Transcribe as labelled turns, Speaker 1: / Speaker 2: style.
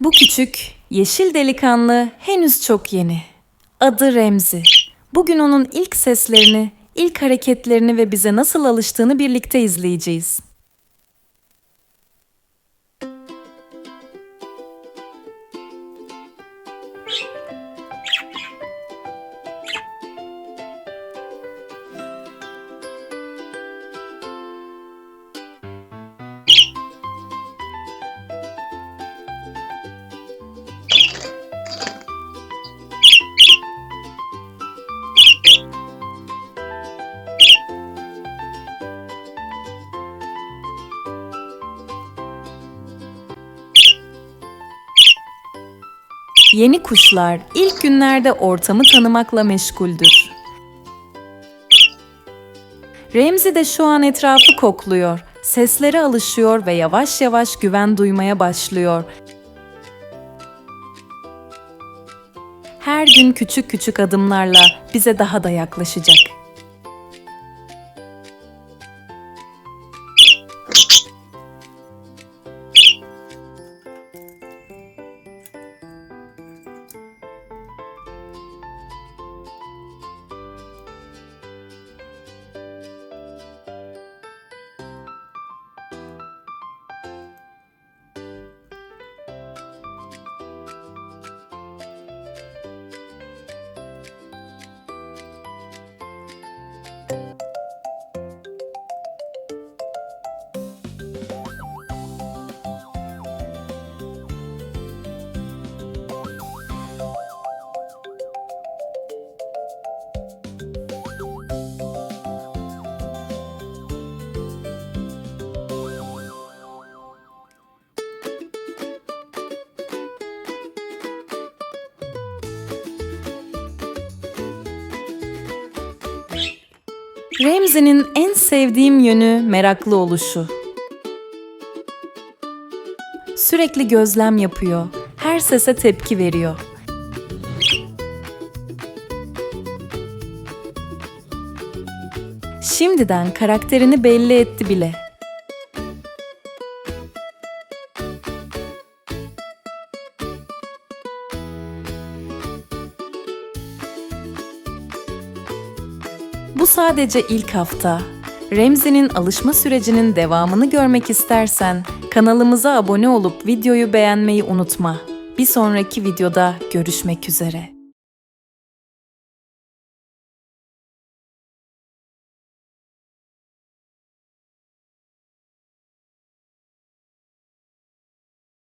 Speaker 1: Bu küçük, yeşil delikanlı henüz çok yeni. Adı Remzi. Bugün onun ilk seslerini, ilk hareketlerini ve bize nasıl alıştığını birlikte izleyeceğiz. Yeni kuşlar ilk günlerde ortamı tanımakla meşguldür. Remzi de şu an etrafı kokluyor, seslere alışıyor ve yavaş yavaş güven duymaya başlıyor. Her gün küçük küçük adımlarla bize daha da yaklaşacak. Remzi'nin en sevdiğim yönü meraklı oluşu. Sürekli gözlem yapıyor, her sese tepki veriyor. Şimdiden karakterini belli etti bile. Sadece ilk hafta. Remzi'nin alışma sürecinin devamını görmek istersen kanalımıza abone olup videoyu beğenmeyi unutma. Bir sonraki videoda görüşmek üzere.